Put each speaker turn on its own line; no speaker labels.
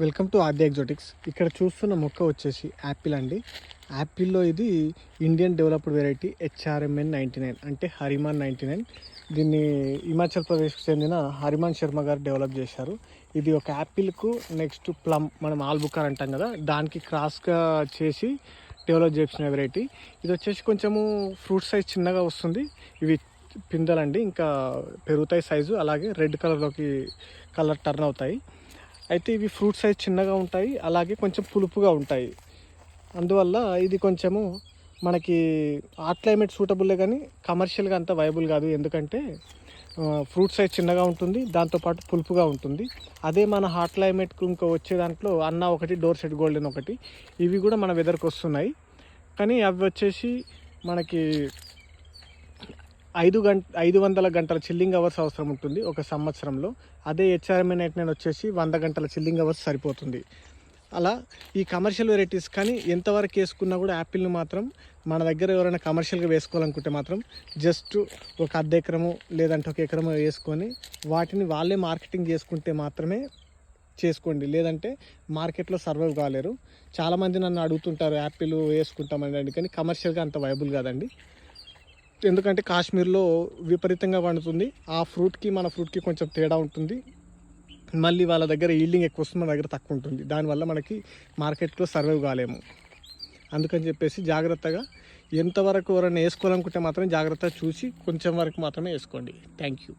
Welcome to ఆద్య ఎగ్జోటిక్స్. ఇక్కడ చూస్తున్న మొక్క వచ్చేసి యాపిల్ అండి. యాపిల్లో ఇది Indian developed variety HRMN ninety nine అంటే హరిమాన్ నైంటీ నైన్. దీన్ని హిమాచల్ ప్రదేశ్కు చెందిన హరిమాన్ శర్మ గారు డెవలప్ చేశారు. ఇది ఒక యాపిల్కు నెక్స్ట్ ప్లమ్ మనం ఆల్బుకార్ అంటాం కదా దానికి క్రాస్గా చేసి డెవలప్ చేసిన వెరైటీ. ఇది వచ్చేసి కొంచెము ఫ్రూట్ సైజ్ చిన్నగా వస్తుంది. ఇవి పిందెలండి ఇంకా పెరుగుతాయి సైజు అలాగే రెడ్ కలర్లోకి కలర్ టర్న్ అవుతాయి. అయితే ఇవి ఫ్రూట్ సైజ్ చిన్నగా ఉంటాయి అలాగే కొంచెం పులుపుగా ఉంటాయి. అందువల్ల ఇది కొంచెము మనకి హాట్ క్లైమేట్ సూటబుల్లే కానీ కమర్షియల్గా అంత వైబుల్ కాదు. ఎందుకంటే ఫ్రూట్ సైజ్ చిన్నగా ఉంటుంది దాంతోపాటు పులుపుగా ఉంటుంది. అదే మన హాట్ క్లైమేట్కి ఇంకా వచ్చే దాంట్లో అన్న ఒకటి డోర్ సెట్ గోల్డెన్ ఒకటి ఇవి కూడా మన వెదర్కి వస్తున్నాయి. కానీ అవి వచ్చేసి మనకి ఐదు గంట ఐదు వందల గంటల చిల్లింగ్ అవర్స్ అవసరం ఉంటుంది ఒక సంవత్సరంలో. అదే హెచ్ఆర్ఎంఎన్ ఎయిట్ నైన్ వచ్చేసి వంద గంటల చిల్లింగ్ అవర్స్ సరిపోతుంది. అలా ఈ కమర్షియల్ వెరైటీస్ కానీ ఎంతవరకు వేసుకున్నా కూడా యాపిల్ని మాత్రం మన దగ్గర ఎవరైనా కమర్షియల్గా వేసుకోవాలనుకుంటే మాత్రం జస్ట్ ఒక అర్ధ ఎకరము లేదంటే ఒక ఎకరము వేసుకొని వాటిని వాళ్ళే మార్కెటింగ్ చేసుకుంటే మాత్రమే చేసుకోండి. లేదంటే మార్కెట్లో సర్వైవ్ కాలేరు. చాలామంది నన్ను అడుగుతుంటారు యాపిల్ వేసుకుంటామని కానీ కమర్షియల్గా అంత వైబుల్ కాదండి. ఎందుకంటే కాశ్మీర్లో విపరీతంగా పండుతుంది ఆ ఫ్రూట్కి మన ఫ్రూట్కి కొంచెం తేడా ఉంటుంది. మళ్ళీ వాళ్ళ దగ్గర ఈల్డింగ్ ఎక్కువ వస్తుంది మన దగ్గర తక్కువ ఉంటుంది. దానివల్ల మనకి మార్కెట్లో సర్వైవ్ కాలేము. అందుకని చెప్పేసి జాగ్రత్తగా ఎంతవరకు ఎవరైనా వేసుకోవాలనుకుంటే మాత్రం జాగ్రత్తగా చూసి కొంచెం వరకు మాత్రమే వేసుకోండి. Thank you.